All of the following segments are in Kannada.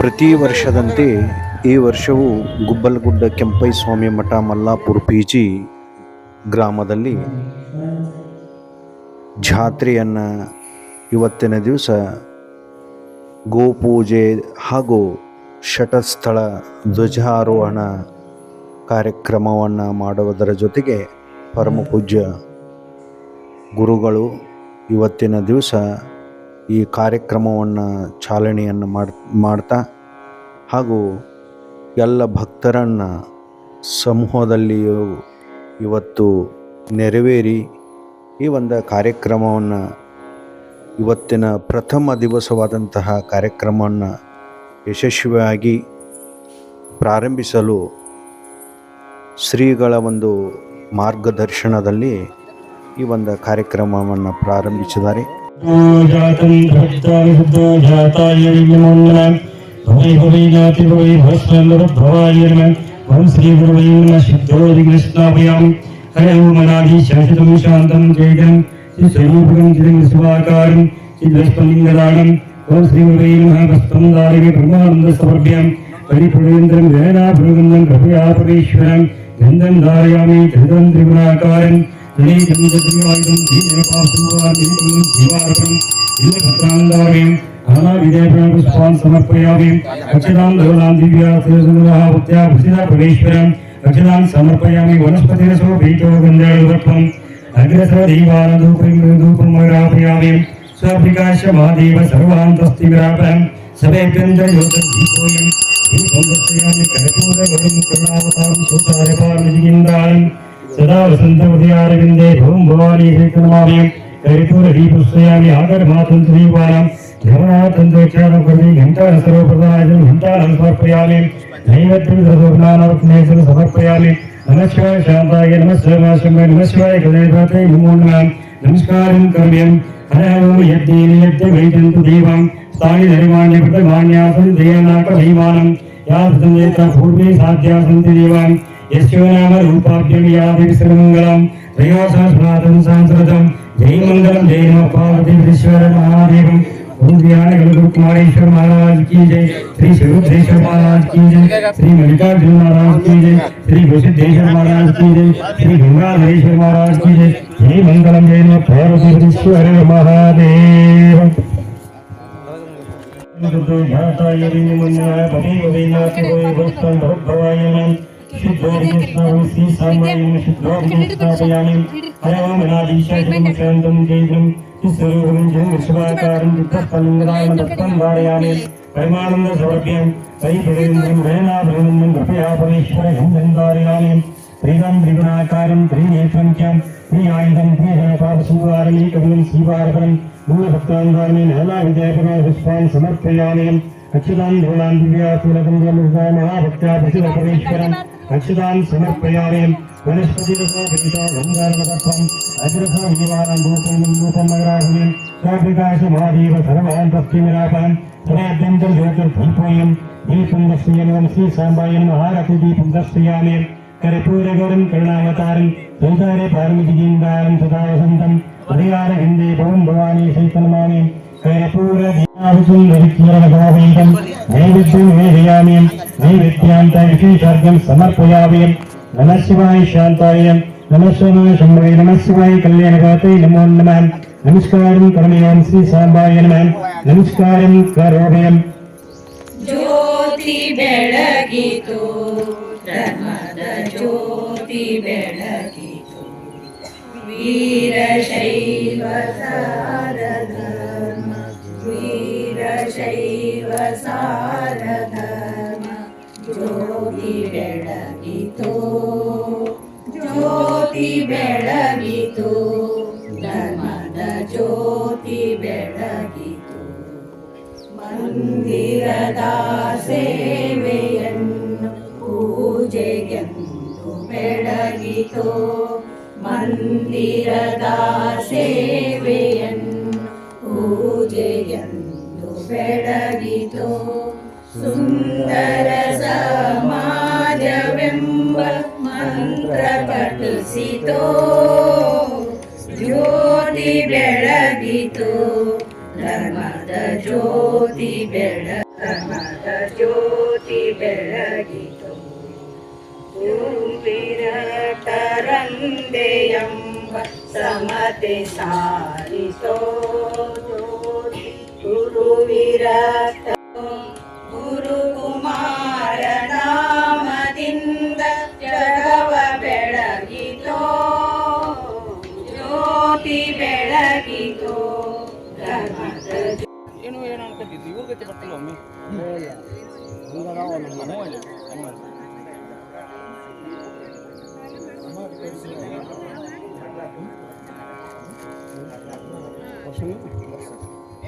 ಪ್ರತಿ ವರ್ಷದಂತೆ ಈ ವರ್ಷವೂ ಗುಬ್ಬಲಗುಡ್ಡ ಕೆಂಪೈಸ್ವಾಮಿ ಮಠ ಮಲ್ಲಾಪುರ ಪಿ ಜಿ ಗ್ರಾಮದಲ್ಲಿ ಜಾತ್ರೆಯನ್ನು ಇವತ್ತಿನ ದಿವಸ ಗೋಪೂಜೆ ಹಾಗೂ ಶಟಸ್ಥಳ ಧ್ವಜಾರೋಹಣ ಕಾರ್ಯಕ್ರಮವನ್ನು ಮಾಡುವುದರ ಜೊತೆಗೆ ಪರಮ ಪೂಜ್ಯ ಗುರುಗಳು ಇವತ್ತಿನ ದಿವಸ ಈ ಕಾರ್ಯಕ್ರಮವನ್ನು ಚಾಲನೆಯನ್ನು ಮಾಡಿ, ಮಾಡ್ತಾ ಹಾಗೂ ಎಲ್ಲ ಭಕ್ತರನ್ನು ಸಮೂಹದಲ್ಲಿಯೂ ಇವತ್ತು ನೆರವೇರಿ ಈ ಒಂದು ಕಾರ್ಯಕ್ರಮವನ್ನು ಇವತ್ತಿನ ಪ್ರಥಮ ದಿವಸವಾದಂತಹ ಕಾರ್ಯಕ್ರಮವನ್ನು ಯಶಸ್ವಿಯಾಗಿ ಪ್ರಾರಂಭಿಸಲು ಶ್ರೀಗಳ ಒಂದು ಮಾರ್ಗದರ್ಶನದಲ್ಲಿ ಈ ಒಂದು ಕಾರ್ಯಕ್ರಮವನ್ನು ಪ್ರಾರಂಭಿಸಿದ್ದಾರೆ. जातं भक्तानि जाताय नमो भवै भवै नाति भवै भस्मन्दरभवाय नमः ॐ श्रीगुरुवै नमः शुद्धोदिकृष्णाभयामि हरे ओम् अनादि शाश्वतं शान्तं जयजं श्रीस्वरूपकं चिदं शिवाकारं चिद्वस्पलिङ्गदानं ॐ श्रीगुरुवै नमः। वस्त्रं दारिके ब्रह्मानन्दसमर्भ्यां परिपुरेन्द्रं वेदापुरगन्धं कृपया गन्धं धारयामि धृतं त्रिगुणाकारं ധനീതമുദ്രവായുധം ധീരപാസുവാമിനിക്കും ദിവാരകം ഇല്ലഭദ്രാന്താവേം ധനാവിദേവപുഷ്പാൻ സമർപ്പയാവേം അക്ഷതാം ധോലാം ദിവ്യാസുരസുരഹാഭുത്യാഭുഷിതപരേശ്വരം അക്ഷതാം സമർപ്പയാമി വനസ്പതിരസോ ഭീതോ ഗന്ധർവത്വം അഗ്രസോ ദൈവാനൂപമരാപയാവേം സ്വാഭികാശമാദേവ സർവാന്തസ്തിമിരാപരം സഭേ ഗന്ധയോഗ്യം ദീപം ദർശയാമി കരചൂരവരും കരുണാവതാരം സുതാരപാർവതിഗിന്ദാനം സദാ വസന്തമുദയാരവിന്ദേ ഭൂംഭവാനീകൃതമാമയം കരിപൂരദീപസ്വയാമി ആകരമാതം ശ്രീപാലം ധർമ്മനാഥം ദേക്ഷാണം കൃതി ശാന്തായ പൂർവേ സാധ്യാസന്തി ദേവാം यशिवनाम रूपाभ्यम यादिश्रमंगलम त्रयोसंस्मातम संस्कृतम जय मंगलम जय नम पार्वती विश्वर महादेवम भूमियान कुमारेश्वर महाराज की जय श्री शिवधेश्वर महाराज की जय श्री मल्लिकार्जुन महाराज की जय श्री भूषितेश्वर महाराज की जय श्री भीमराधेश्वर महाराज की जय जय मंगलम जय नम पार्वती विश्वर महादेव भूताय मंगलाय भवे शुद्धोर्विष्णु श्री सामान्य शुद्धोर्विष्णापयामि हरे ओम अनादिशयं शान्तं जयं स्वरूपं जं विश्वाकारं चित्तस्फलिङ्गदायं दत्तं धारयामि परमानन्द समर्प्यं परिपुरेन्द्रं वेनाभरणं कृपया परमेश्वरं धारयामि त्रिगं त्रिगुणाकारं त्रिनेत्रं च त्रिआयुधं त्रिजनपापसंवारमीकविं श्रीवारपरं मूलभक्तान्धारणे नहलाविजयपुरो पुष्पान् समर्पयामि अच्युतान् ध्रुवान् दिव्यासुरकं जमुदाय महाभक्त्या प्रसिद्धपरेश्वरम् अच्युतान् समर्पयामि वनस्पतिरसो विदितो गङ्गारपत्रम् अग्रसो जीवानां रूपं रूपं नगराहुमिं स्वप्रकाशमादेव सर्वान् तस्मिरापान् सर्वाभ्यन्तं ज्योतिर्दीपोऽयं दीपं दर्शयनं श्रीसाम्बायं महारतिदीपं दर्शयामि कर्पूरगौरं करुणावतारं संसारे पारमितिगीन्दारं सदा वसन्तं हरियारविन्दे भवं भवानी शैतनमामि कर्पूरदीपाभिसुन्दरित्यरवैकं പരിപൂരധ്യാവിശുന്ദരിക്കോവേദം നൈവേദ്യം നിവേദയാമിയം നൈവേദ്യാന്തൈഷീ സർഗം സമർപ്പയാവയം നമശിവായ ശാന്തായം നമശിവായ ശംഭവേ നമശിവായ കല്യാണകാത്തേ നമോ നമ നമസ്കാരം കർമ്മയാം ശ്രീ സാമ്പായ നമ നമസ്കാരം കരോഭയം ಜ್ಯೋತಿ ಬೆಳಗಿತು ಧರ್ಮದ ಜ್ಯೋತಿ ಬೆಳಗಿತು ವೀರಶೈವ ವೀರಶೈವ ಸಾರಧರ್ಮ. ಜ್ಯೋತಿ ಬೆಳಗಿತು. ಜ್ಯೋತಿ ಬೆಳಗಿತು. ಧರ್ಮದ ಜ್ಯೋತಿ ಬೆಳಗಿತು. ಮಂದಿರದ ಸೇವೆಯನ್ನು ಪೂಜೆಗೆಂದು ಬೆಳಗಿತು. ಮಂದಿರದ ಸೇವೆಯನ್ನು ಬೆಳಗಿತು. ಸುಂದರ ಸಮಾಜವೆಂಬ ಮಂತ್ರ ಜ್ಯೋತಿ ಬೆಳಗಿತು. ಧರ್ಮದ ಜ್ಯೋತಿ ಬೆಳ, ಧರ್ಮದ ಜ್ಯೋತಿ ಬೆಳಗಿತು. ವಿರಟರಂದೆಯಂಬ ಸಮತೆ ಸಾರಿತೋ. ಗುರು ವಿರಟ ಗುರು ಕುಮಾರ ನಾಮದಿಂದ ಜಗವ ಬೆಳಗಿತೋ ಜ್ಯೋತಿ ಬೆಳಗಿತೋ ಏನು ಏನು ಅನ್ಕೊಂಡಿದ್ದು ಇವ್ರ ಗತಿ ಒಮ್ಮೆ नमो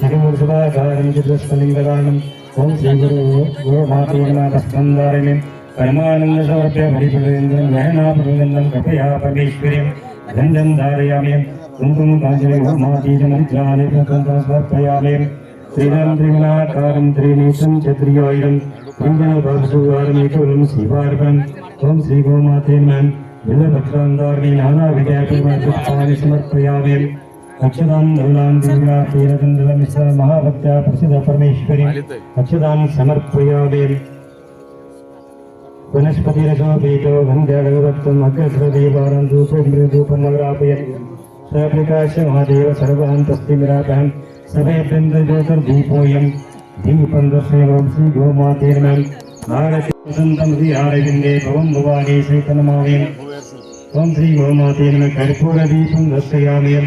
തിരുമുഖഭാഗാരം ചിത്രസ്ഫലിംഗദാനം ഓം ശ്രീ ഗുരു കാഞ്ചലി ഓം అక్షదాం మృణాం దుర్గా తీరచంద్రమిశ్ర మహాభక్త ప్రసిద్ధ పరమేశ్వరి అక్షదాం సమర్పయామి వనస్పతిరసో పీఠో గంధ్యాగవత్వం అగ్రస్రదేవారం ధూపమృధూపం నవరాపయన్ సప్రకాశ మహాదేవ సర్వాంతస్తిమిరాపహం సభే బృందజ్యోతిర్దీపోయం దీపం దర్శనం శ్రీ గోమాతీర్ణం భారతి వసంతం శ్రీ ఆరవిందే భవం భవానీ శ్రీకనమాయం ఓం శ్రీ గోమాతీర్ణ కర్పూరదీపం దర్శయామయం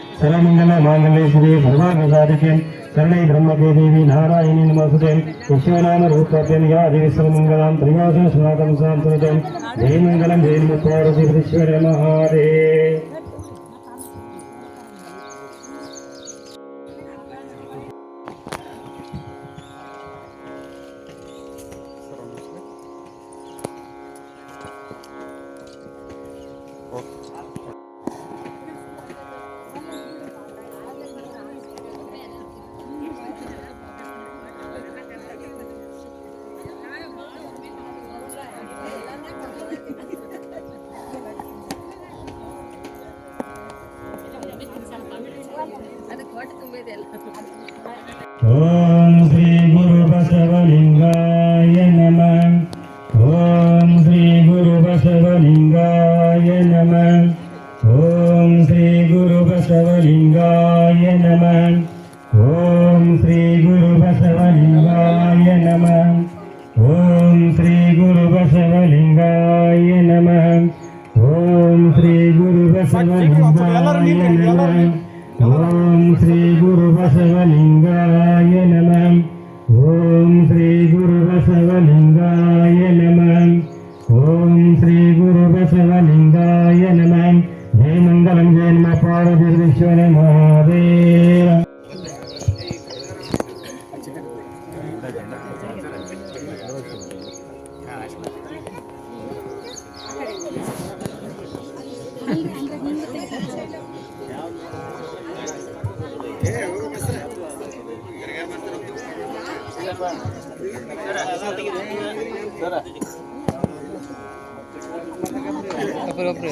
സരമംഗല ഭഗവാൻ ഭഗവാനസാരിക്യം ശരണൈ ബ്രഹ്മദേവി നാരായണി നമസ്തേ വിശ്വനാമ രൂപപ്രത്യമയാ ദിവസമംഗലം ത്രിവാസം സ്വാഗതം സാന്ത്വതം ജയമംഗലം ജയമത്തോടതി വിശ്വരമഹാദേ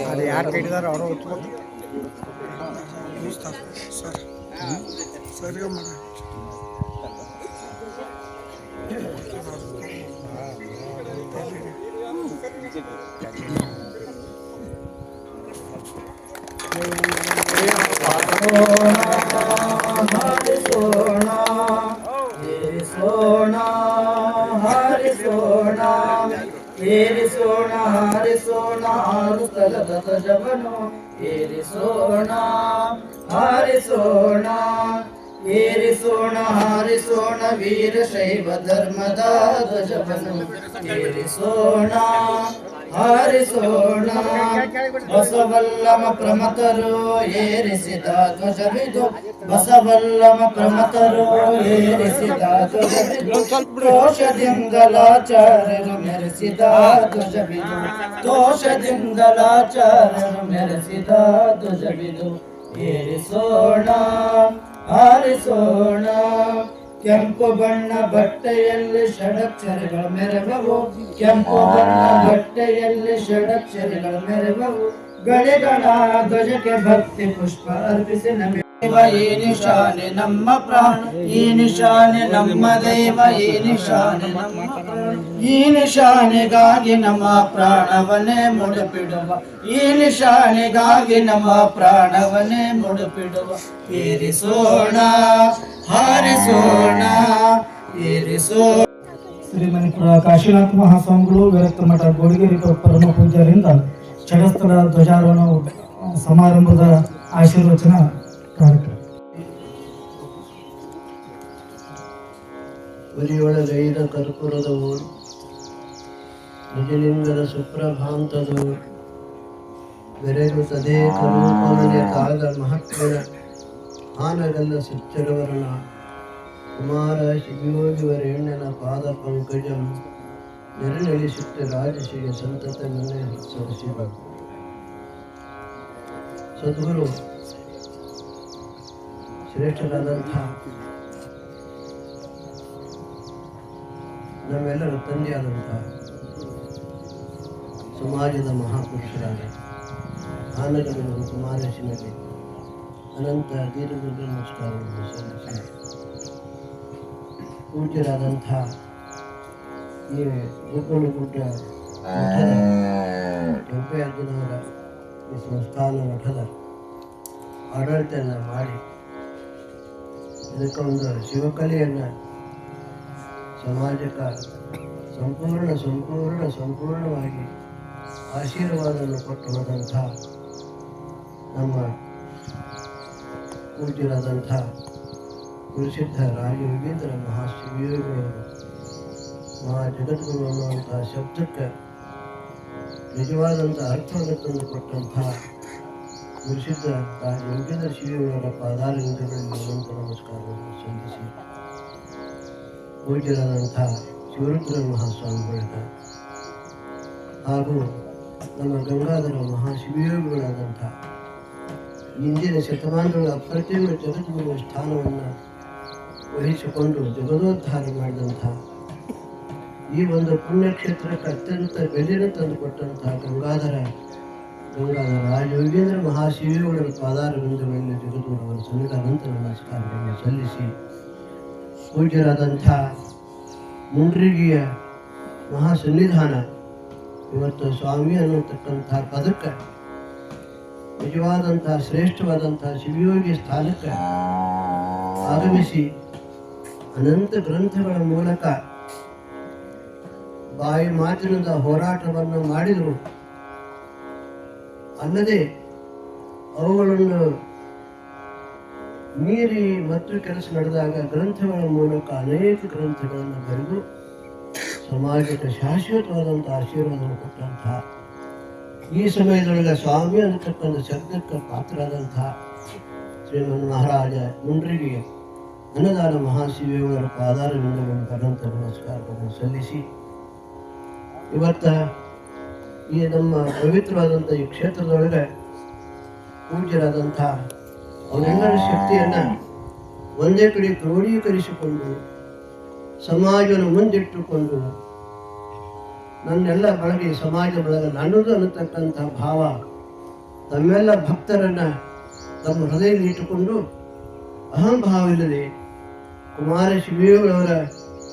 ಅದು ಯಾರು ಕಟ್ಟಿದಾರ ಅವರು ಒತ್ಬೋದು ಸರ್ ಸರಿ ಮಾಡಿ ಹಾರಿಸೋಣ, ಏರಿಸೋಣ, ಹಾರಿಸೋಣ ವೀರಶೈವ ಧರ್ಮದ ಧ್ವಜವನ್ನು ಏರಿಸೋಣ, ಹಾರಿಸೋಣ. ಬಸವಲ್ಲಮ ಪ್ರಮತರು ಏರಿಸಿದ ಧ್ವಜವಿದು, ಬಸವಲ್ಲಮ ಪ್ರಮತರು ಏರಿಸಿದ ಧ್ವಜವಿದು ದೋಷದಿಂದಲಾಚಾರ್ಯರು ಮೆರೆಸಿದ ಧ್ವಜವಿದು ದೋಷದಿಂದಲಾಚಾರ್ಯರು ಮೆರೆಸಿದ ಧ್ವಜವಿದು. ಏರಿಸೋಣ ಆರಿಸೋಣ ಕೆಂಪು ಬಣ್ಣ ಬಟ್ಟೆಯಲ್ಲಿ ಷಡಕ್ಷರಗಳ ಮೆರವವು ಕೆಂಪು ಬಣ್ಣ ಬಟ್ಟೆಯಲ್ಲಿ ಷಡಕ್ಷರಗಳ ಮೆರವವು ಗಣಿಗಣ ಧ್ವಜಕ್ಕೆ ಭಕ್ತಿ ಪುಷ್ಪ ಅರ್ಪಿಸಿ ನಮಿ. ದೇವ, ಈ ನಿಶಾನೆ ನಮ್ಮ ಪ್ರಾಣ, ಈ ನಿಶಾನೆ ನಮ್ಮ ದೇವ, ಈ ನಿಶಾನೆ ನಮ್ಮ ಈ ನಿಶಾನೆಗಾಗಿ ನಮ್ಮ ಪ್ರಾಣವನೇ ಮುಡುಪಿಡುವ ಈ ನಿಶಾನೆಗಾಗಿ ನಮ್ಮ ಪ್ರಾಣವನೇ ಮುಡುಪಿಡುವ ಏರಿಸೋಣ, ಹಾರಿಸೋಣ ಏರಿಸೋಣ ಶ್ರೀಮಣಿಪುರ ಕಾಶಿನಾಥ ಮಹಾಸ್ವಾಮಿಗಳು, ವಿರಕ್ತ ಮಠ ಗೋಡಿಗೇರಿ ಪರಮ ಪೂಜ್ಯರಿಂದ ಷಡಸ್ಥಳ ಧ್ವಜಾರೋಹಣ ಸಮಾರಂಭದ ಆಶೀರ್ವಚನ ಕಾರ್ಯಕ್ರಮ. ಉರಿಯೊಳಗೈದ ಕರ್ಪುರದವು ನಿಜಲಿಂಗದ ಸುಪ್ರಭಾಂತದವು ಬೆರೆದು ತದೇಕ ರೂಪಮನೆ ಕಾದ ಮಹತ್ವನ ಆನಗಲ್ಲ ಸುಚ್ಚರವರಣ, ಕುಮಾರ ಶಿಬಿಯೋಗಿವರೇಣ್ಯನ ಪಾದ ಪಂಕಜಂ ನೆರಳಿಸುತ್ತ ರಾಜಶಿಗೆ ಸಂತತ ನನ್ನ ಸದಸ್ಯ ಸದ್ಗುರು ಶ್ರೇಷ್ಠರಾದಂಥ ನಮ್ಮೆಲ್ಲರ ತಂದೆಯಾದಂಥ ಸಮಾಜದ ಮಹಾಪುರುಷರಾದ ಆನಗರವರು ಕುಮಾರೇಶನಿಗೆ ಅನಂತ ದೀರ್ಘದ ನಮಸ್ಕಾರವನ್ನು ಸಲ್ಲಿಸಿ ಪೂಜ್ಯರಾದಂಥ ಈ ಗುಡ್ಡ ಮಠದ ಕೆಂಪಯ್ಯಜ್ಜನವರ ಈ ಸಂಸ್ಥಾನ ಮಠದ ಆಡಳಿತನ ಮಾಡಿ ಇದಕ್ಕೆ ಒಂದು ಶಿವಕಲೆಯನ್ನು ಸಮಾಜಕ್ಕೆ ಸಂಪೂರ್ಣ ಸಂಪೂರ್ಣ, ಸಂಪೂರ್ಣವಾಗಿ ಆಶೀರ್ವಾದವನ್ನು ಕೊಟ್ಟು ಹೋದಂಥ ನಮ್ಮ ಪೂಜ್ಯರಾದಂಥ ಗುರುಸಿದ್ಧ ರಾಜಯೋಗೇಂದ್ರ ಮಹಾಶಿವಯೋಗಿಗಳು ಮಹಾ ಜಗದ್ಗುರು ಅನ್ನುವಂಥ ಶಬ್ದಕ್ಕೆ ನಿಜವಾದಂಥ ಅರ್ಥವನ್ನು ತಂದು ಕೊಟ್ಟಂಥ ಗುರುಸಿದ್ಧ ರಾಜಯೋಗೇಂದ್ರ ಪಾದಾಲಿಂಗಗಳಲ್ಲಿ ಅನಂತ ನಮಸ್ಕಾರವನ್ನು ಸಲ್ಲಿಸಿ ಪೂಜ್ಯರಾದಂಥ ಶಿವರುದ್ರ ಮಹಾಸ್ವಾಮಿಗಳಿಂದ ಹಾಗೂ ನಮ್ಮ ಗಂಗಾಧರ ಮಹಾಶಿವಯೋಗಿಗಳಾದಂಥ ಇಂದಿನ ಶತಮಾನಗಳ ಅಪ್ರತಿಮ ಜಗದ್ಗುರುವ ಸ್ಥಾನವನ್ನು ವಹಿಸಿಕೊಂಡು ಜಗದೋದ್ಧಾರ ಮಾಡಿದಂಥ ಈ ಒಂದು ಪುಣ್ಯಕ್ಷೇತ್ರಕ್ಕೆ ಅತ್ಯಂತ ಬೆಲೆಯನ್ನು ತಂದುಕೊಟ್ಟಂತಹ ಗಂಗಾಧರ ಗಂಗಾಧರ ಮಹಾಶಿವರ ಪಾದಾರ ಪಾದಾರವಿಂದಗಳಲ್ಲಿ ಜಗದ್ಗುರುವರ ಸಲ್ಲಿದ ನಂತರ ನಮಸ್ಕಾರಗಳನ್ನು ಸಲ್ಲಿಸಿ ಪೂಜ್ಯರಾದಂಥ ಮುಂಡ್ರಿಗಿಯ ಮಹಾಸನ್ನಿಧಾನ, ಇವತ್ತು ಸ್ವಾಮಿ ಅನ್ನತಕ್ಕಂಥ ಪದಕ್ಕೆ ನಿಜವಾದಂಥ ಶ್ರೇಷ್ಠವಾದಂಥ ಶಿವಯೋಗಿ ಸ್ಥಾನಕ್ಕೆ ಆಗಮಿಸಿ ಅನಂತ ಗ್ರಂಥಗಳ ಮೂಲಕ ಬಾಯಿ ಮಾತಿನಿಂದ ಹೋರಾಟವನ್ನು ಮಾಡಿದರು. ಅಲ್ಲದೆ ಅವುಗಳನ್ನು ಮೀರಿ ಮತ್ತು ಕೆಲಸ ನಡೆದಾಗ ಗ್ರಂಥಗಳ ಮೂಲಕ ಅನೇಕ ಗ್ರಂಥಗಳನ್ನು ಬರೆದು ಸಮಾಜಕ್ಕೆ ಶಾಶ್ವತವಾದಂಥ ಆಶೀರ್ವಾದವನ್ನು ಕೊಟ್ಟಂತಹ ಈ ಸಮಯದೊಳಗೆ ಸ್ವಾಮಿ ಅನ್ನತಕ್ಕಂಥ ಶಬ್ದಕ್ಕೆ ಪಾತ್ರರಾದಂತಹ ಶ್ರೀಮನ್ ಮಹಾರಾಜ ಮುಂಡ್ರಿಗೆ ಅನ್ನದಾನ ಮಹಾಶಿವಯವರ ಪಾದಾರವಿಂದಗಳನ್ನು ಬಂದಂಥ ನಮಸ್ಕಾರವನ್ನು ಸಲ್ಲಿಸಿ. ಇವತ್ತ ಈ ನಮ್ಮ ಪವಿತ್ರವಾದಂಥ ಈ ಕ್ಷೇತ್ರದೊಳಗೆ ಪೂಜ್ಯರಾದಂಥ ಅವರೆಲ್ಲರ ಶಕ್ತಿಯನ್ನ ಒಂದೇ ಕಡೆ ಕ್ರೋಢೀಕರಿಸಿಕೊಂಡು, ಸಮಾಜವನ್ನು ಮುಂದಿಟ್ಟುಕೊಂಡು, ನನ್ನೆಲ್ಲ ಬಳಗೆ ಸಮಾಜ ಬಳಗ ನನ್ನದು ಅನ್ನತಕ್ಕಂಥ ಭಾವ, ತಮ್ಮೆಲ್ಲ ಭಕ್ತರನ್ನ ತಮ್ಮ ಹೃದಯದಲ್ಲಿ ಇಟ್ಟುಕೊಂಡು ಅಹಂಭಾವವಿಲ್ಲದೆ ಕುಮಾರ ಶಿವಿಯವರ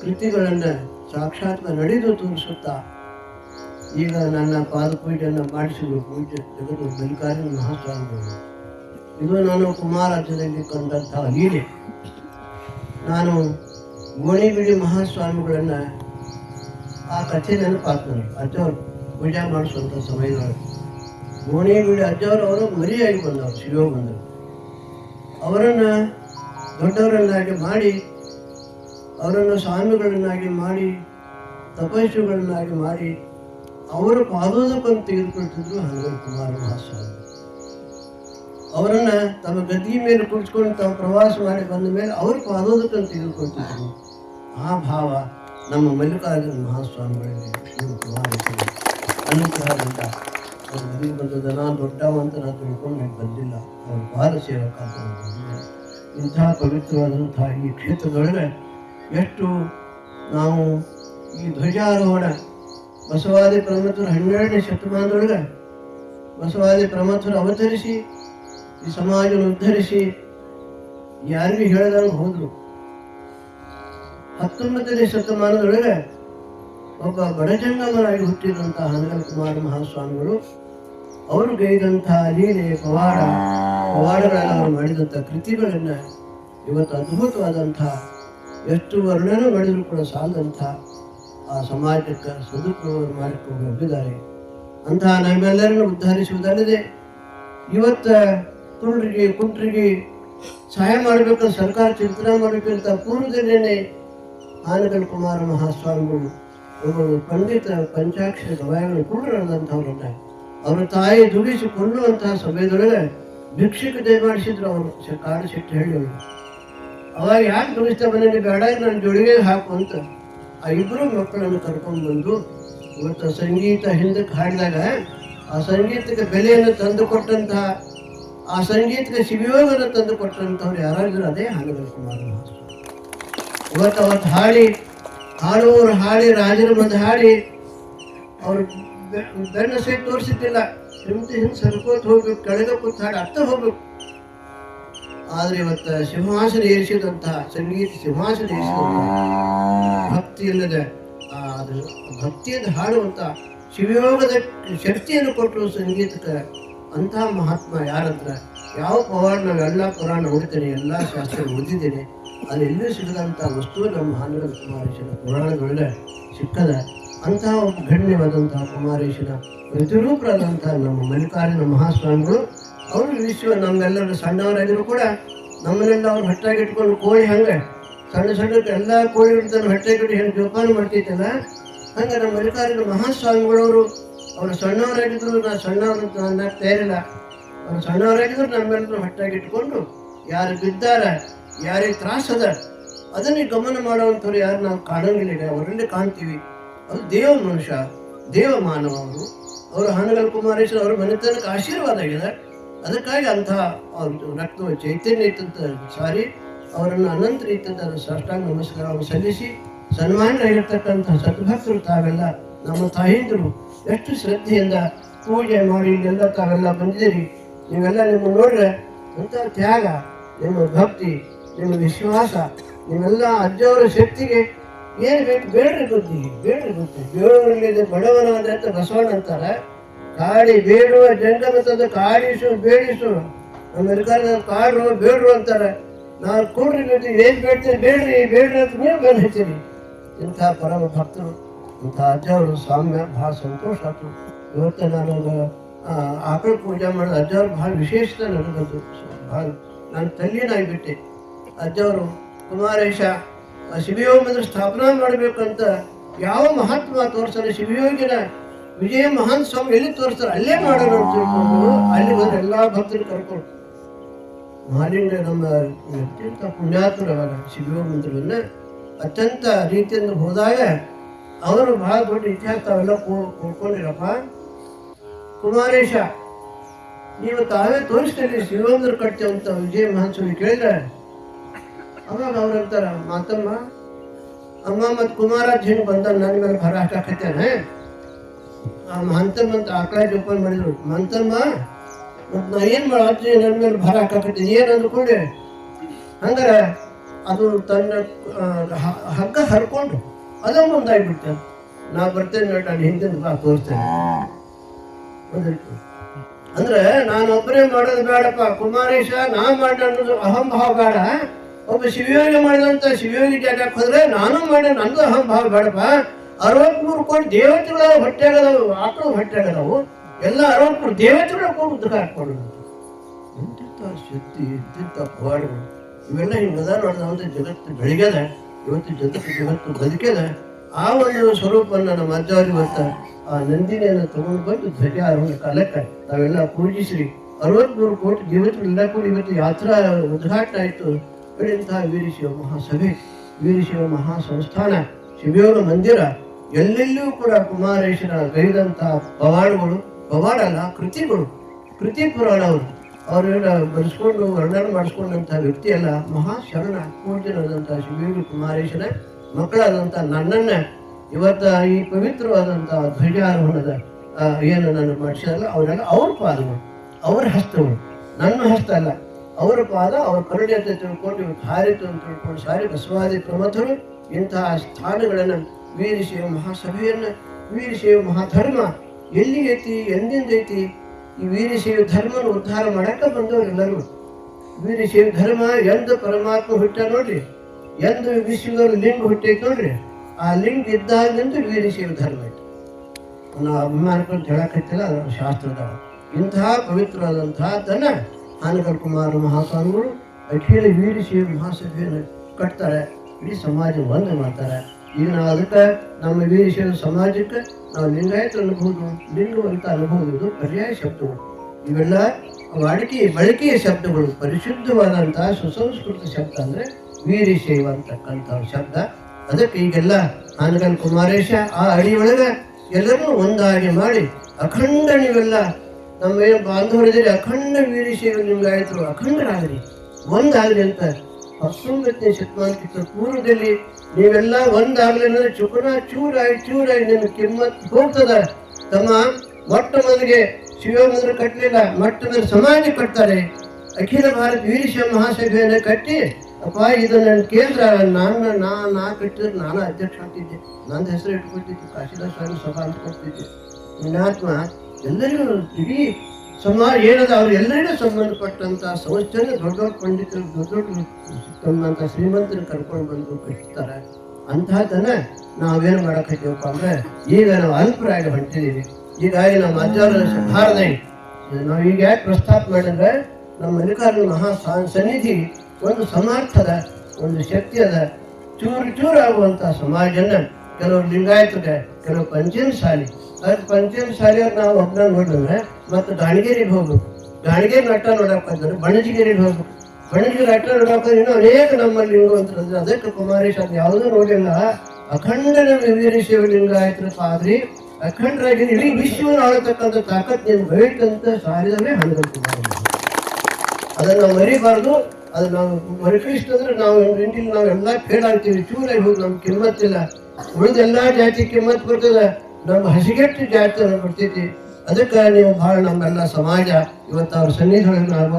ಕೃತಿಗಳನ್ನು ಸಾಕ್ಷಾತ್ ನಡೆದು ತೋರಿಸುತ್ತಾ ಈಗ ನನ್ನ ಪಾದ ಪೂಜೆಯನ್ನು ಮಾಡಿಸಿದ್ರು ಪೂಜೆ ತೆಗೆದು ಬಲಿಕಾರಿ ಮಹಾಸ್ವಾಮಿಗಳು ಇದು ನಾನು ಕುಮಾರಾಜ್ಯದಲ್ಲಿ ಕಂಡಂತಹ ಲೀಲೆ. ನಾನು ಗೋಣಿಬಿಡಿ ಮಹಾಸ್ವಾಮಿಗಳನ್ನು ಆ ಕಥೆ ನೆನಪಾತ್ ಪಾತ್ರ ಅಜ್ಜವ್ರು ಪೂಜೆ ಮಾಡಿಸುವಂಥ ಸಮಯದೊಳಗೆ. ಗೋಣಿಬಿಡಿ ಅಜ್ಜವ್ರು ಅವರು ಮರಿಯಾಗಿ ಬಂದವರು ಶಿವ ಬಂದರು ಅವರನ್ನು ದೊಡ್ಡವರನ್ನಾಗಿ ಮಾಡಿ, ಅವರನ್ನು ಸ್ವಾಮಿಗಳನ್ನಾಗಿ ಮಾಡಿ ತಪಸ್ಸುಗಳನ್ನಾಗಿ ಮಾಡಿ ಅವರು ಪಾದೋದಕವನ್ನು ತೆಗೆದುಕೊಳ್ತಿದ್ರು ಹಂಗಲ್ ಕುಮಾರ ಮಹಾಸ್ವಾಮಿ ಅವರನ್ನ ತಮ್ಮ ಗದ್ದಿಗೆ ಮೇಲೆ ಕುಳಿಸ್ಕೊಂಡು ತಮ್ಮ ಪ್ರವಾಸ ಮಾಡಿ ಬಂದ ಮೇಲೆ ಅವರು ಪಾದೋದಕವನ್ನು ತೆಗೆದುಕೊಳ್ತಿದ್ರು. ಆ ಭಾವ ನಮ್ಮ ಮಲ್ಲಿಕಾರ್ಜುನ ಮಹಾಸ್ವಾಮಿಗಳಲ್ಲಿ ಅನುಗ್ರಹದಿಂದ ಅವ್ರ ಮದುವೆ ಬಂದದ ನಾನು ದೊಡ್ಡವ ಅಂತ ನಾನು ತಿಳ್ಕೊಂಡು ನಾನು ಬಂದಿಲ್ಲ. ಅವ್ರ ಬಾಲ ಸೇವಕ ಅಂತ ಪವಿತ್ರವಾದಂತಹ ಈ ಕ್ಷೇತ್ರದೊಳಗೆ ಎಷ್ಟು ನಾವು ಈ ಧ್ವಜಾರೋಹಣ ಬಸವಾದಿ ಪ್ರಮಥರು ಹನ್ನೆರಡನೇ ಶತಮಾನದೊಳಗೆ ಬಸವಾದಿ ಪ್ರಮಥರು ಅವತರಿಸಿ, ಈ ಸಮಾಜವನ್ನು ಉದ್ಧರಿಸಿ ಯಾರಿಗೂ ಹೇಳದಂಗೆ ಹೋದ್ರು. ಹತ್ತೊಂಬತ್ತನೇ ಶತಮಾನದೊಳಗೆ ಒಬ್ಬ ಬಡಜಂಗಮನಾಗಿ ಹುಟ್ಟಿದಂತಹ ಹನಗಲ್ ಕುಮಾರ ಮಹಾಸ್ವಾಮಿಗಳು, ಅವರು ಗೈದಂತಹ ಲೀಲೆ, ಪವಾಡ, ಪವಾಡಗಳನ್ನು ಅವರು ಮಾಡಿದಂಥ ಕೃತಿಗಳನ್ನ ಇವತ್ತು ಅದ್ಭುತವಾದಂತಹ, ಎಷ್ಟು ವರ್ಣನೆ ಮಾಡಿದರೂ ಕೂಡ ಸಾಲದಂಥ ಆ ಸಮಾಜಕ್ಕೆ ಸದುಪಯೋಗ ಮಾಡಿಕೊಂಡು ಅಂತಹ ನಮ್ಮೆಲ್ಲರನ್ನು ಉದ್ಧರಿಸುವುದಲ್ಲದೆ ಇವತ್ತು ಕುರುಡರಿಗೆ ಕುಂಟ್ರಿಗೆ ಸಹಾಯ ಮಾಡಬೇಕು ಸರ್ಕಾರ ಚಿಂತನೆ ಮಾಡಬೇಕಂತ ಪೂರ್ವದಲ್ಲೇನೆ ಆನಗಲ್ ಕುಮಾರ ಮಹಾಸ್ವಾಮಿಗಳು ಒಬ್ಬರು ಪಂಡಿತ ಪಂಚಾಕ್ಷರ ಗವಾಯಗಳು ಕುರುಡರಾದಂಥವ್ರನ್ನ ಅವರ ತಾಯಿ ದುಡಿಸಿ ಕೊಲ್ಲುವಂತಹ ಸಮಯದೊಳಗೆ ಭಿಕ್ಷಕ ದಯಮಾಡಿಸಿದ್ರು ಅವರು. ಕಾಡು ಸಿಟ್ಟು ಹೇಳಿದ್ರು. ಅವಾಗ ಯಾಕೆ ದುಡಿಸ್ತಾ ಬಂದಿ ಬೇಡ ನನ್ನ ಜೋಡಿಗೆ ಹಾಕು ಅಂತ. ಆ ಮಕ್ಕಳನ್ನು ಕರ್ಕೊಂಡು ಬಂದು ಇವತ್ತು ಸಂಗೀತ ಹಿಂದಕ್ಕೆ ಹಾಡಿದಾಗ ಆ ಸಂಗೀತಕ್ಕೆ ಬೆಲೆಯನ್ನು ತಂದು ಕೊಟ್ಟಂತಹ ಆ ಸಂಗೀತಕ್ಕೆ ಶಿವಯೋಗವನ್ನು ತಂದು ಕೊಟ್ಟಂಥವ್ರು ಯಾರಾದ್ರೂ ಅದೇ ಹಾಡಿದ ಕುಮಾರ ಇವತ್ತು ಅವತ್ತು ಹಾಡಿ, ಹಾಡುವವರು ಹಾಡಿ, ರಾಜರ ಬಂದು ಹಾಡಿ, ಅವರು ಬೆನ್ನ ಸಹಿತ ತೋರಿಸಿದ್ದಿಲ್ಲ. ಹಿಂದೆ ಹಿಂದೆ ಸರ್ಕೋತ್ ಹೋಗ್ಬೇಕು ಕೆಳಗೆ ಕೂತ್ ಹಾಡಿ ಅರ್ಥ ಹೋಗ್ಬೇಕು. ಆದ್ರೆ ಇವತ್ತು ಸಿಂಹಾಸನ ಏರಿಸಿದಂತಹ ಸಂಗೀತ ಸಿಂಹಾಸನ ಏರಿಸಿದಂತಹ ಭಕ್ತಿ ಇಲ್ಲದೆ ಭಕ್ತಿಯನ್ನು ಅದು ಭಕ್ತಿಯಿಂದ ಹಾಡುವಂತ ಶಿವಯೋಗದ ಶಕ್ತಿಯನ್ನು ಕೊಟ್ಟರು ಸಂಗೀತಕ್ಕೆ ಅಂತಹ ಮಹಾತ್ಮ ಯಾರಂದ್ರೆ, ಯಾವ ಪವಾಡ ಎಲ್ಲ ಪುರಾಣ ನೋಡ್ತೇನೆ ಎಲ್ಲ ಶಾಸ್ತ್ರ ಓದಿದ್ದೇನೆ ಅಲ್ಲಿ ಎಲ್ಲೂ ಸಿಗದಂಥ ವಸ್ತು ನಮ್ಮ ಹಾನಗಲ್ ಕುಮಾರೇಶನ ಪುರಾಣಗಳಲ್ಲೇ ಸಿಕ್ಕದ, ಅಂತಹ ಗಣ್ಯವಾದಂತಹ ಕುಮಾರೇಶನ ಪ್ರತಿರೂಪರಾದಂತಹ ನಮ್ಮ ಮಲ್ಲಿಕಾರ್ಜುನ ಮಹಾಸ್ವಾಮಿಗಳು ಅವರು ವಿಶ್ವ ನಮ್ಗೆಲ್ಲರೂ ಸಣ್ಣವರಾಗಿದ್ರು ಕೂಡ ನಮ್ಮನ್ನೆಲ್ಲ ಅವ್ರು ಹಟ್ಟಾಗಿ ಇಟ್ಕೊಂಡು ಕೋಳಿ ಹಂಗೆ. ಸಣ್ಣ ಸಣ್ಣ ಎಲ್ಲ ಕೋಳಿ ಹಿಡಿದನ್ನು ಹಟ್ಟಾಗಿ ಹೆಂಗೆ ಜೋಪಾನ ಮಾಡ್ತಿದ್ದಲ್ಲ ಹಂಗೆ ನಮ್ಮ ಅಧಿಕಾರಿಗಳು ಮಹಾಸ್ವಾಮಿಗಳವರು ಅವರು ಸಣ್ಣವರಾಗಿದ್ರು ನಾ ಸಣ್ಣವರು ಅಂತ ನನ್ನ ತೇರಿಲ್ಲ ಅವ್ರು ಸಣ್ಣವರಾಗಿದ್ರು ನಮ್ಮೆಲ್ಲರೂ ಹಟ್ಟಾಗಿ ಇಟ್ಕೊಂಡು ಯಾರು ಬಿದ್ದಾರ, ಯಾರಿಗೆ ತ್ರಾಸದ ಅದನ್ನೇ ಗಮನ ಮಾಡುವಂಥವ್ರು ಯಾರು ನಾವು ಕಾಣಂಗಿಲ್ಲ. ಅವರಲ್ಲೇ ಕಾಣ್ತೀವಿ. ಅದು ದೇವ ಮನುಷ್ಯ, ದೇವ ಮಾನವ ಅವರು. ಅವರು ಹಾನಗಲ್ ಕುಮಾರೇಶ್ವರ ಅವರ ಮನೆತನಕ್ಕೆ ಆಶೀರ್ವಾದ ಆಗಿದೆ ಅದಕ್ಕಾಗಿ ಅವ್ರ ರಕ್ತ ಚೈತನ್ಯ ಇತ್ತಂತ ಸಾರಿ ಅವರನ್ನು ಅನಂತ ರೀತಿಯಿಂದ ಸಾಷ್ಟಾಂಗ ನಮಸ್ಕಾರವನ್ನು ಸಲ್ಲಿಸಿ ಸನ್ಮಾನರಾಗಿರ್ತಕ್ಕಂಥ ಸದ್ಭಕ್ತರು ತಾವೆಲ್ಲ, ನಮ್ಮ ತಾಯಂದಿರು, ಎಷ್ಟು ಶ್ರದ್ಧೆಯಿಂದ ಪೂಜೆ ಮಾಡಿ ಇಲ್ಲೆಲ್ಲ ತಾವೆಲ್ಲ ಬಂದಿದ್ದೀರಿ. ನೀವೆಲ್ಲ ನಿಮ್ಮ ನೋಡ್ರೆ ಅಂತ ತ್ಯಾಗ, ನಿಮ್ಮ ಭಕ್ತಿ, ನಿಮ್ಮ ವಿಶ್ವಾಸ ನಿಮ್ಮೆಲ್ಲ ಅಜ್ಜವರ ಶಕ್ತಿಗೆ ಏನು ಬೇಕು ಬೇಡ್ರಿ ಬುದ್ಧಿ ಬೇಡ್ರಿ ಬುದ್ಧಿ. ಬೇಡವರಿಗೆ ಬಡವನ ಅಂತ ಬಸವಣ್ಣ ಅಂತಾರೆ. ಕಾಡಿ ಬೇಡುವ ಜಂಗಮ ತಂದು ಕಾಡಿಸು, ಬೇಡಿಸು. ನಮ್ಮ ಸರ್ಕಾರದ ಕಾಡು ಬೇಡ್ರು ಅಂತಾರೆ. ನಾನು ಕೂಡ್ರಿ ಬೇಡ್ರಿ, ಏನು ಬೇಡ್ತೀನಿ ಬೇಡ್ರಿ ಬೇಡ್ರಿ ಅಂತ ನೀವು ಬೆನ್ನು ಹಚ್ಚಿರಿ ಇಂಥ ಪರಮ ಭಕ್ತರು, ಇಂಥ ಅಜ್ಜವರು ಸ್ವಾಮ್ಯ, ಭಾಳ ಸಂತೋಷ ಆಯ್ತು. ಇವತ್ತು ನಾನು ಆಕಳ ಪೂಜೆ ಮಾಡಿದ ಅಜ್ಜವ್ರು ಭಾಳ ವಿಶೇಷತೆ ನನಗದು ಭಾಳ ನಾನು ತಲ್ಲಿನಾಗಿಬಿಟ್ಟೆ ಅಜ್ಜವರು ಕುಮಾರೇಶ, ಆ ಶಿವಯೋಗದ ಸ್ಥಾಪನಾ ಮಾಡಬೇಕಂತ ಯಾವ ಮಹಾತ್ಮ ತೋರಿಸಲು ಶಿವಯೋಗಿನ ವಿಜಯ ಮಹಾನ್ ಸ್ವಾಮಿ ಎಲ್ಲಿ ತೋರಿಸ್ತಾರೆ? ಅಲ್ಲೇ ಮಾಡೋಣ ಅಂತ ಅಲ್ಲಿ ಬಂದು ಎಲ್ಲಾ ಭಕ್ತರು ಕರ್ಕೊಂಡು ಮಾಲಿನ್ಯ ನಮ್ಮ ಅತ್ಯಂತ ಪುಣ್ಯಾತ್ಮರವಾದ ಶಿವಮಂತ್ರವನ್ನ ಅತ್ಯಂತ ರೀತಿಯಿಂದ ಹೋದಾಗ ಅವರು ಬಹಳ ದೊಡ್ಡ ಇತಿಹಾಸ ತಾವೆಲ್ಲ ಕೊಡ್ಕೊಂಡಿರಪ್ಪ. ಕುಮಾರೇಶ, ನೀವು ತಾವೇ ತೋರಿಸ್ತೀರಿ ಶಿವಮಂದ್ರ ಕಟ್ತೇವೆ ಅಂತ ವಿಜಯ ಮಹಾಸ್ವಾಮಿ ಕೇಳಿದ್ರೆ? ಅವಾಗ ಅವ್ರಂತಾರ ಮಾತಮ್ಮ, ಅಮ್ಮ ಮತ್ತು ಕುಮಾರಾಜ್ ಹಿಂಗೆ ಬಂದ ನನ್ನ ಮೇಲೆ ಭರ ಆ ಮಂತಮ್ಮ ಮಂತ್ರ ಆಕಳ ಜೋಪನ್ ಮಾಡಿದ್ರು. ಮಂತಮ್ಮ ಮತ್ತು ನಾ ಏನು ಮಾಡಿ ನನ್ನ ಮೇಲೆ ಭಾರ ಹಾಕಿ ಏನು ಅಂದ್ಕೊಂಡೆ ಹಂಗಾರೆ ಅದು ತನ್ನ ಹಗ್ಗ ಹರ್ಕೊಂಡು ಅದ ಮುಂದಾಗ್ಬಿಡ್ತೆ ನಾ ಬರ್ತೇನೆ ನಾನು ಹಿಂದಿನ ಬಾ ತೋರಿಸ್ತೇನೆ. ಅಂದ್ರೆ ನಾನು ಒಬ್ಬರೇ ಮಾಡೋದು ಬೇಡಪ್ಪ ಕುಮಾರೇಶ, ನಾ ಮಾಡಿ ಅನ್ನೋದು ಅಹಂಭಾವ ಬೇಡ. ಒಬ್ಬ ಶಿವಯೋಗಿ ಮಾಡಿದಂತ ಶಿವಯೋಗಿ ಜಾಗಕ್ಕೆ ಹೋದ್ರೆ ನಾನು ಮಾಡಿ ನಂದು ಅಹಂಭಾವ ಬೇಡಪ್ಪ. ಅರವತ್ಮೂರು ಕೋಟಿ ದೇವತೆಗಳ ಹೊಟ್ಟೆಗಳವು, ಆಕಳು ಹೊಟ್ಟೆಗಳವು, ಎಲ್ಲ ಅರವತ್ಮೂರು ದೇವತೆಗಳ ಕೂಡ ಉದ್ಧಾರ ಹಾಕೊಂಡು ಎಂತೆಂಥ ಶಕ್ತಿ, ಎಂತೆಂಥ ಪವಾಡಗಳು. ಇವೆಲ್ಲ ಹಿಂಗದ ಒಂದು ಜಗತ್ತು ಬೆಳಿಗ್ಗೆದ ಇವತ್ತು ಜಗತ್ತು ಜಗತ್ತು ಬದುಕ್ಯದ. ಆ ಒಂದು ಸ್ವರೂಪವನ್ನು ನಮ್ಮ ಅಜ್ಜಾರಿ ಇವತ್ತ ಆ ನಂದಿನಿಯನ್ನು ತಗೊಂಡು ಬಂದು ಧ್ವಜಾರೋಹಣ ಕಾಲಕ್ಕೆ ನಾವೆಲ್ಲ ಪೂಜಿಸಿ ಅರವತ್ಮೂರು ಕೋಟಿ ದೇವತೆಗಳೆಲ್ಲ ಕೂಡ ಇವತ್ತು ಯಾತ್ರಾ ಉದ್ಘಾಟನೆ ಆಯಿತು. ಇಂತಹ ವೀರಶಿವ ಮಹಾಸಭೆ, ವೀರಶಿವ ಮಹಾಸಂಸ್ಥಾನ, ಶಿವಯೋಗ ಮಂದಿರ ಎಲ್ಲೆಲ್ಲಿಯೂ ಕೂಡ ಕುಮಾರೇಶನ ಗೈದಂತಹ ಪವಾಡಗಳು, ಪವಾಡ ಅಲ್ಲ, ಕೃತಿಗಳು. ಕೃತಿ ಪುರಾಣ ಅವರು. ಅವರೆಲ್ಲ ಬರೆಸ್ಕೊಂಡು, ವರ್ಣನ ಮಾಡಿಸ್ಕೊಂಡಂಥ ವ್ಯಕ್ತಿ ಅಲ್ಲ ಮಹಾ ಶರಣ ಪೂಜ್ಯನಾದಂಥ ಶಿವಯೋಗಿ ಕುಮಾರೇಶನ ಮಕ್ಕಳಾದಂಥ ನನ್ನನ್ನ. ಇವತ್ತ ಈ ಪವಿತ್ರವಾದಂತಹ ಧ್ವಜಾರೋಹಣದ ಏನು ನಾನು ಮಾಡಿಸಿದಲ್ಲ, ಅವರೆಲ್ಲ ಅವ್ರ ಪಾದಗಳು, ಅವ್ರ ಹಸ್ತಗಳು. ನನ್ನ ಹಸ್ತ ಅಲ್ಲ, ಅವರ ಪಾದ, ಅವ್ರ ಕರುಣೆ ಅಂತ ತಿಳ್ಕೊಂಡು ಇವತ್ತು ಹಾರಿತು ಅಂತ ತಿಳ್ಕೊಂಡು ಸಾರಿ ಬಸವಾದಿ ಪ್ರಮಥರು ಇಂತಹ ಸ್ಥಾನಗಳನ್ನು ವೀರಶೈವ ಮಹಾಸಭೆಯನ್ನು ವೀರಶೈವ ಮಹಾಧರ್ಮ ಎಂದಿಂದ ಐತಿ ಈ ವೀರಶೈವ ಧರ್ಮನ ಉದ್ಧಾರ ಮಾಡಕ್ಕೆ ಬಂದವರೆಲ್ಲರೂ ವೀರಶೈವ ಧರ್ಮ ಎಂದು ಪರಮಾತ್ಮ ಹುಟ್ಟ ನೋಡ್ರಿ, ಎಂದು ವಿಶ್ವದವರು ಲಿಂಗ ಹುಟ್ಟೈತೆ ನೋಡ್ರಿ, ಆ ಲಿಂಗ ಇದ್ದಾಗಿಂದ ವೀರಶೈವ ಧರ್ಮ ಐತಿ. ನಾವು ಅಭಿಮಾನಕೊಂಡು ಹೇಳಕತ್ತಿಲ್ಲ ಅದರ ಶಾಸ್ತ್ರದವ. ಇಂತಹ ದನ ಹಾನಗಲ್ ಕುಮಾರ ಮಹಾಸ್ವಾಮಿಗಳು, ಅಖಿಲ ವೀರಶೈವ ಮಹಾಸಭೆಯನ್ನು ಕಟ್ತಾರೆ, ಇಡೀ ಸಮಾಜ ಒಂದು ಮಾಡ್ತಾರೆ. ನಾವು ಅದಕ್ಕೆ ನಮ್ಮ ವೀರಶೈವ ಸಮಾಜಕ್ಕೆ ನಾವು ಲಿಂಗಾಯತ ಅನ್ಬೋದು ಲಿಂಗವಂತ ಅನುಭವ ಇದು ಪರ್ಯಾಯ ಶಬ್ದಗಳು. ಇವೆಲ್ಲ ವಾಡಿಕೆಯ, ಬಳಕೆಯ ಶಬ್ದಗಳು. ಪರಿಶುದ್ಧವಾದಂತಹ ಸುಸಂಸ್ಕೃತ ಶಬ್ದ ಅಂದ್ರೆ ವೀರಶೈವ ಅಂತಕ್ಕಂಥ ಶಬ್ದ. ಅದಕ್ಕೆ ಈಗೆಲ್ಲ ಹಾನಗಲ್ ಕುಮಾರೇಶ, ಆ ಅಡಿಯೊಳಗೆ ಎಲ್ಲರೂ ಒಂದಾಗಿ ಮಾಡಿ ಅಖಂಡ ನೀವೆಲ್ಲ, ನಮ್ಮ ಏನು ಬಾಂಧವರಿದ್ದೀರಿ, ಅಖಂಡ ವೀರಶೈವ ಲಿಂಗಾಯತರು ಅಖಂಡರಾಗ್ರಿ. ಒಂದಾಗ್ರಿ ಅಂತ ಹತ್ತೊಂಬತ್ತನೇ ಶತಮಾನಕ್ಕಿಂತ ಪೂರ್ವದಲ್ಲಿ ನೀವೆಲ್ಲ ಒಂದಾಗಲಿ ಅಂದ್ರೆ ಚೂರಾಯ್ ಚೂರಾಗಿ ನಿನ್ನ ಕಿಮ್ಮತ್ ಹೋಗ್ತದ ತಮ್ಮ ಮೊಟ್ಟ ಮೊದಲಿಗೆ ಶಿವಮಂದಿರ ಕಟ್ಟಲಿಲ್ಲ, ಮೊಟ್ಟ ಸಮಾಧಿ ಕಟ್ತಾರೆ. ಅಖಿಲ ಭಾರತ ವೀರಶಿವ ಮಹಾಸಭೆಯನ್ನು ಕಟ್ಟಿ, ಅಪ್ಪ, ಇದು ನನ್ನ ಕೇಂದ್ರ ನಾನು ನಾ ನಾ ಕಟ್ಟಿದ್ರೆ ನಾನು ಅಧ್ಯಕ್ಷ ಆಗ್ತಿದ್ದೆ. ನನ್ನ ಹೆಸರು ಇಟ್ಕೊಳ್ತಿದ್ದೆ, ಕಾಶಿದಾಸ್ ಸ್ವಾಮಿ ಸಭಾ ಅಂತ ಕೊಡ್ತಿದ್ದೆ. ನಿನ್ನಾತ್ಮ ಎಲ್ಲರಿಗೂ ಇಡೀ ಸಮಾಜ ಏನದ, ಅವ್ರು ಎಲ್ಲರಿಗೂ ಸಂಬಂಧಪಟ್ಟಂತ ಸಂಸ್ಥೆನ ದೊಡ್ಡ ದೊಡ್ಡ ಪಂಡಿತರು, ದೊಡ್ಡ ದೊಡ್ಡ ತಮ್ಮಂತ ಶ್ರೀಮಂತರು ಕರ್ಕೊಂಡು ಬಂದು ಕಟ್ಟಿಸ್ತಾರೆ. ಅಂತಹದನ್ನ ನಾವೇನು ಮಾಡಕತ್ತೀವಪ್ಪ ಅಂದ್ರೆ, ಈಗ ನಾವು ಅಲ್ಪರಾಗಿ ಹೊಂಟಿದ್ದೀವಿ. ಹೀಗಾಗಿ ನಮ್ಮ ಅಜ್ಜಾರ ಭಾರತ ನಾವು ಈಗ ಯಾಕೆ ಪ್ರಸ್ತಾಪ ಮಾಡಿದ್ರೆ, ನಮ್ಮ ಮಲ್ಲಿಕಾರ್ಜುನ ಮಹಾ ಸನ್ನಿಧಿ ಒಂದು ಸಮರ್ಥದ, ಒಂದು ಶಕ್ತಿ ಅದ ಚೂರು ಚೂರು ಆಗುವಂತ ಸಮಾಜನ ಕೆಲವು ಲಿಂಗಾಯತಗೆ ಕೆಲವು ಪಂಚಮ ಶಾಲಿ ಅದ್ರ ಪಂಚಮ ಶಾಲೆಯವ್ರು ನಾವು ಒಬ್ಬನ ನೋಡಿದ್ರೆ ಮತ್ತೆ ಗಾಣಿಗೇರಿಗೆ ಹೋಗ್ಬೇಕು. ಗಾಣಿಗೇರಿ ನಟ್ಟ ನೋಡಕ್ ಬಣಜಗಿರಿಗೆ ಹೋಗ್ಬೇಕು. ಬಣಜಗಿರಿ ನಟ್ಟ ನೋಡಕ್ ಇನ್ನೂ ಅನೇಕ ನಮ್ಮ ಲಿಂಗ ಅಂತಂದ್ರೆ ಅದಕ್ಕೆ ಕುಮಾರೇಶ್ ಅದು ಯಾವುದೂ ನೋಡಿಲ್ಲ. ಅಖಂಡ ಲಿಂಗ ಆಯ್ತು ಪಾದ್ರಿ. ಅಖಂಡರಾಗಿ ಇಡೀ ವಿಶ್ವವನ್ನು ಆಳತಕ್ಕಂಥ ತಾಕತ್ ನೀವು ಬೇಕಂತ ಸಾರಿದವೇ ಹಣಗಲ್ ಅದನ್ನು ಅದನ್ನ ನಾವು ಮರಿಬಾರ್ದು. ಅದು ನಾವು ಮರಿಕೃಷ್ಣ ಅಂದ್ರೆ ನಾವು ಇಂಡಿಲ್ ನಾವೆಲ್ಲ ಎಲ್ಲ ಆಗ್ತೀವಿ ಚೂರಾಗಿ ಹೋಗಿ ನಮ್ಗೆ ಕಿಮ್ಮತ್ತಿಲ್ಲ ಉಳಿದ ಎಲ್ಲಾ ಜಾತಿ ಕಿಮ್ಮತ್ ಬರ್ತದ. ನಮ್ಮ ಹಸಿಗೆಟ್ಟು ಜಾತಿ ಬಿಡ್ತೈತಿ ಅದಕ್ಕೆ ನೀವು ಭಾಳ ನಮ್ಮೆಲ್ಲ ಸಮಾಜ ಇವತ್ತು ಅವ್ರ ಸನ್ನಿಧಿಗಳನ್ನು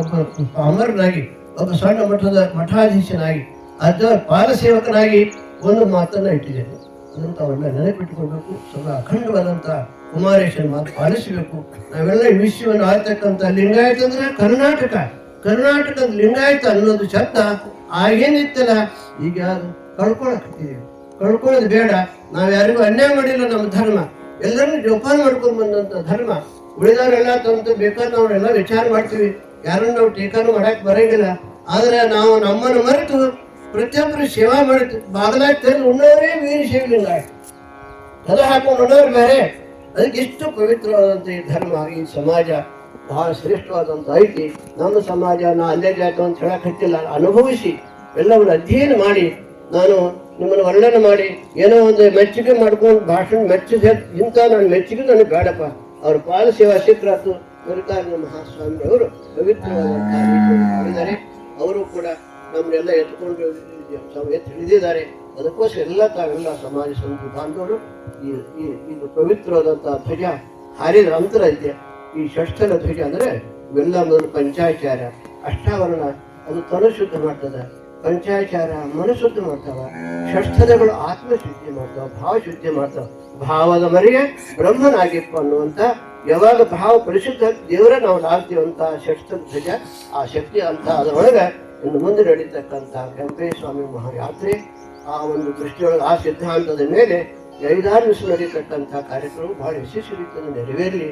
ಅಮರನಾಗಿ, ಒಬ್ಬ ಸಣ್ಣ ಮಠದ ಮಠಾಧೀಶನಾಗಿ ಅದ ಪಾಲಸೇವಕನಾಗಿ ಒಂದು ಮಾತನ್ನು ಇಟ್ಟಿದ್ದೇನೆ. ಅದಂತ ಅವನ್ನ ನೆನಪಿಟ್ಟುಕೊಳ್ಬೇಕು. ಸ್ವಲ್ಪ ಅಖಂಡವಾದಂಥ ಕುಮಾರೇಶನ ಮಾತು ಪಾಲಿಸಬೇಕು. ನಾವೆಲ್ಲ ವಿಶ್ವವನ್ನು ಆಳ್ತಕ್ಕಂಥ ಲಿಂಗಾಯತ ಅಂದ್ರೆ ಕರ್ನಾಟಕ. ಕರ್ನಾಟಕದ ಲಿಂಗಾಯತ ಅನ್ನೋದು ಶಬ್ದ ಆಗೇನಿತ್ತಲ್ಲ ಈಗ ಕಳ್ಕೊಳಕತ್ತೀವಿ ಕಳ್ಕೊಳ್ಳೋದು ಬೇಡ. ನಾವು ಯಾರಿಗೂ ಅನ್ಯಾಯ ಮಾಡಿಲ್ಲ ನಮ್ಮ ಧರ್ಮ. ಎಲ್ಲರೂ ಜೋಪಾನ ಮಾಡ್ಕೊಂಡು ಬಂದಂತ ಧರ್ಮ. ಉಳಿದವರೆಲ್ಲ ತಂದು ಬೇಕಾದ್ರೆ ನಾವೆಲ್ಲ ವಿಚಾರ ಮಾಡ್ತೀವಿ. ಯಾರನ್ನು ನಾವು ಟೀಕಾನು ಮಾಡಕ್ ಬರಂಗಿಲ್ಲ. ಆದ್ರೆ ನಾವು ನಮ್ಮನ್ನು ಮರೆತು ಪ್ರತಿಯೊಬ್ಬರು ಸೇವಾ ಮಾಡ್ತೀವಿ ಬಾಗಲಾಗ ತೆರೆದು ಉಣ್ಣವರೇ ವೀರ ಶಿವಲಿಂಗ. ತಲೆ ಹಾಕೊಂಡು ಉಣ್ಣೋರು ಬೇರೆ. ಅದಕ್ಕೆ ಎಷ್ಟು ಪವಿತ್ರವಾದಂಥ ಈ ಧರ್ಮ, ಈ ಸಮಾಜ. ಬಹಳ ಶ್ರೇಷ್ಠವಾದಂಥ ಐತಿ. ನಮ್ಮ ಸಮಾಜ ನಾ ಅಲ್ಲೇ ಜಾತ ಅಂತ ಹೇಳಕ್ ಹತ್ತಿಲ್ಲ. ಅನುಭವಿಸಿ. ಎಲ್ಲವನ್ನು ಅಧ್ಯಯನ ಮಾಡಿ. ನಾನು ನಿಮ್ಮನ್ನು ವರ್ಣನೆ ಮಾಡಿ, ಏನೋ ಒಂದು ಮೆಚ್ಚುಗೆ ಮಾಡ್ಕೊಂಡು ಭಾಷಣ ಮೆಚ್ಚಿಸಿ ಇಂಥ ನಾನು ಮೆಚ್ಚುಗೆ ನನಗೆ ಬೇಡಪ್ಪ. ಅವ್ರ ಪಾದ ಸೇವಾ ಸಿಕ್ಕರಾತು ಮಲ್ಲಿಕಾರ್ಜುನ ಮಹಾಸ್ವಾಮಿ ಅವರು ಪವಿತ್ರವಾದಂತಹ ಮಾಡಿದ್ದಾರೆ. ಅವರು ಕೂಡ ನಮ್ಮನ್ನೆಲ್ಲ ಎತ್ಕೊಂಡು ಎತ್ತಿ ಹಿಡಿದಿದ್ದಾರೆ. ಅದಕ್ಕೋಸ್ಕರ ಎಲ್ಲ ತಾವೆಲ್ಲ ಸಮಾಜ ಸಂತ ಬಾಂಧವರು, ಈ ಈ ಇದು ಪವಿತ್ರವಾದಂತಹ ಧ್ವಜ ಹಾರಿದ ಅಂತರ ಇದೆ. ಈ ಷಷ್ಠನ ಧ್ವಜ ಅಂದ್ರೆ ಇವೆಲ್ಲ ಮೊದಲು ಪಂಚಾಚಾರ, ಅಷ್ಟಾವರಣ, ಅದು ತನು ಶುದ್ಧ ಮಾಡ್ತದೆ. ಪಂಚಾಚಾರ ಮನಸ್ಸುದ್ದು ಮಾಡ್ತಾವ, ಷಷ್ಠದಗಳು ಆತ್ಮಶುದ್ಧಿ ಮಾಡ್ತಾವ ಭಾವ ಶುದ್ಧಿ ಮಾಡ್ತಾವ. ಭಾವದ ಮರಿಗೆ ಬ್ರಹ್ಮನಾಗಿಪ್ಪ ಅನ್ನುವಂತ ಯಾವಾಗ ಭಾವ ಪರಿಶುದ್ಧ ದೇವರ ನಾವು ಲಾಗ್ತೀವಂತ ಷಷ್ಠ ಧ್ವಜ, ಆ ಶಕ್ತಿ ಅಂತ ಅದರೊಳಗೆ ಇನ್ನು ಮುಂದೆ ನಡೀತಕ್ಕಂಥ ಸ್ವಾಮಿ ಮಹಾಯಾತ್ರೆ, ಆ ಒಂದು ದೃಷ್ಟಿಯೊಳಗೆ, ಆ ಸಿದ್ಧಾಂತದ ಮೇಲೆ ಐದಾರು ದಿವಸ ನಡೀತಕ್ಕಂಥ ಕಾರ್ಯಕ್ರಮ ಬಹಳ ಯಶಸ್ವಿ ನೆರವೇರಲಿ.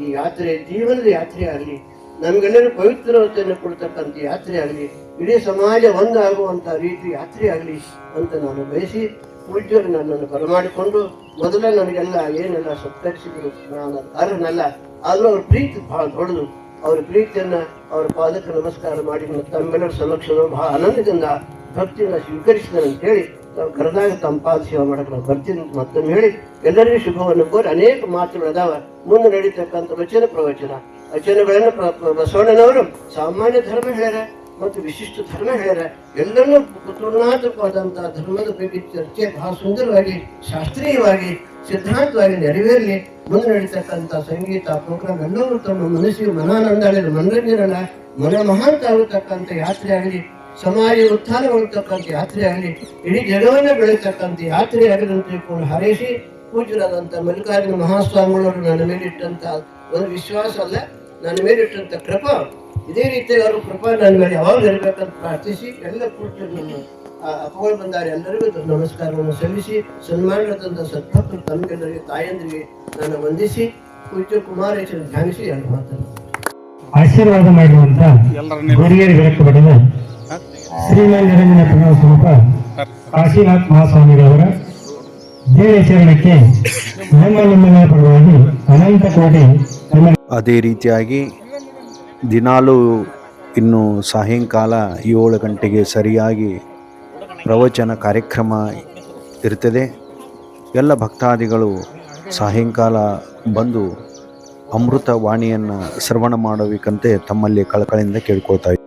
ಈ ಯಾತ್ರೆ ಜೀವನದ ಯಾತ್ರೆ ಆಗಲಿ ನಮಗೆಲ್ಲರೂ ಪವಿತ್ರತೆಯನ್ನು ಕೊಡ್ತಕ್ಕಂಥ ಯಾತ್ರೆ ಆಗಲಿ ಇಡೀ ಸಮಾಜ ಒಂದಾಗುವಂಥ ರೀತಿ ಯಾತ್ರೆ ಆಗಲಿ ಅಂತ ನಾನು ಬಯಸಿ ಪೂಜ್ಯರು ನನ್ನನ್ನು ಬರಮಾಡಿಕೊಂಡು ಮೊದಲೇ ನನಗೆಲ್ಲ ಏನೆಲ್ಲ ಸತ್ಕರಿಸಿದ್ರು, ನಾನು ಅರ್ಹನಲ್ಲ ಆದರೂ ಅವ್ರ ಪ್ರೀತಿ ಬಹಳ ದೊಡ್ಡದು. ಅವ್ರ ಪ್ರೀತಿಯನ್ನ ಅವ್ರ ಪಾದಕ್ಕೆ ನಮಸ್ಕಾರ ಮಾಡಿ ತಮ್ಮೆಲ್ಲರ ಸಮಕ್ಷದ ಬಹಳ ಆನಂದದಿಂದ ಭಕ್ತಿಯನ್ನು ಸ್ವೀಕರಿಸಿದಂತ ಅಂತ ಹೇಳಿ ನಾವು ಕರೆದಾಗ ತಂಪಾದ ಪಾದ ಸೇವೆ ಮಾಡಕ್ಕೆ ನಾವು ಬರ್ತೀನಿ ಮತ್ತೊಮ್ಮೆ ಹೇಳಿ ಎಲ್ಲರಿಗೂ ಶುಭವನ್ನು ಕೋರಿ ಅನೇಕ ಮಾತುಗಳು ಅದಾವ. ಮುಂದೆ ನಡೀತಕ್ಕಂಥ ವಚನ ಪ್ರವಚನ. ವಚನಗಳನ್ನು ಬಸವಣ್ಣನವರು ಸಾಮಾನ್ಯ ಧರ್ಮ ಹೇಳ್ಯಾರ. ಮತ್ತು ವಿಶಿಷ್ಟ ಧರ್ಮ ಹೇಳ ಎಲ್ಲರೂ ತುಲನಾತ್ಮಕವಾದಂತಹ ಧರ್ಮದ ಬಗ್ಗೆ ಚರ್ಚೆ ಬಹಳ ಸುಂದರವಾಗಿ, ಶಾಸ್ತ್ರೀಯವಾಗಿ, ಸಿದ್ಧಾಂತವಾಗಿ ನೆರವೇರಲಿ ಮುಂದೆ ನಡೀತಕ್ಕಂಥ ಸಂಗೀತ ಪ್ರೋಗ್ರಾಮ್ ಎಲ್ಲವೂ ತಮ್ಮ ಮನಸ್ಸಿಗೆ ಮನಾನಂದ ಮನರಂಜನ ಮನ ಮಹಾಂತ ಆಗತಕ್ಕಂಥ ಯಾತ್ರೆ ಆಗಲಿ ಸಮಾಜ ಉತ್ಥಾನಗೊಳ್ತಕ್ಕಂಥ ಯಾತ್ರೆ ಆಗಲಿ ಇಡೀ ಜಗವನ್ನ ಬೆಳೀತಕ್ಕಂಥ ಯಾತ್ರೆ ಆಗದಂತೆ ಕೂಡ ಹಾರೈಸಿ ಪೂಜರಾದಂಥ ಮಲ್ಲಿಕಾರ್ಜುನ ಮಹಾಸ್ವಾಮಿಗಳವರು ನನ್ನ ಮೇಲಿಟ್ಟಂಥ ಒಂದು ವಿಶ್ವಾಸ ಅಲ್ಲ, ನನ್ನ ಮೇಲಿಟ್ಟಂಥ ಕೃಪಾ. ಇದೇ ರೀತಿಯಾಗಿ ಅವರು ಕೃಪಾ ನನ್ನ ಮೇಲೆ ಯಾವಾಗ ಇರಬೇಕಂತ ಪ್ರಾರ್ಥಿಸಿ ಎಲ್ಲ ಆ ಅಪಗಳು ಬಂದಾರೆ ಎಲ್ಲರಿಗೂ ನಮಸ್ಕಾರವನ್ನು ಸಲ್ಲಿಸಿ ಸನ್ಮಾನದಂತ ಸದ್ಭಕ್ತರು ತಮಗೆಲ್ಲರಿಗೆ ತಾಯಂದಿರಿಗೆ ನಾನು ವಂದಿಸಿ ಕುರಿತು ಕುಮಾರೇಶ್ವರ ಧ್ಯಾನಿಸಿ ಎರಡು ಮಾತನ್ನು. ಆಶೀರ್ವಾದ ಮಾಡುವಂತ ಗುರಿಯರಿ ಬೆಳಕು ಪಡೆದ ಶ್ರೀಮನ್ ನಿರಂಜನ ಪ್ರಣವ ಸ್ವರೂಪ ಕಾಶಿನಾಥ್ ಮಹಾಸ್ವಾಮಿಗಳವರ ದೇವಚರಣಕ್ಕೆ ನಮ್ಮ ನಿಮ್ಮೆಲ್ಲರ ಪರವಾಗಿ ಅನಂತ ಕೋಟಿ ಅದೇ ರೀತಿಯಾಗಿ ದಿನಾಲೂ ಇನ್ನು ಸಾಯಂಕಾಲ ಏಳು ಗಂಟೆಗೆ ಸರಿಯಾಗಿ ಪ್ರವಚನ ಕಾರ್ಯಕ್ರಮ ಇರ್ತದೆ. ಎಲ್ಲ ಭಕ್ತಾದಿಗಳು ಸಾಯಂಕಾಲ ಬಂದು ಅಮೃತ ವಾಣಿಯನ್ನು ಶ್ರವಣ ಮಾಡಬೇಕಂತೆ ತಮ್ಮಲ್ಲಿ ಕಳಕಳಿಯಿಂದ ಕೇಳ್ಕೊಳ್ತಾ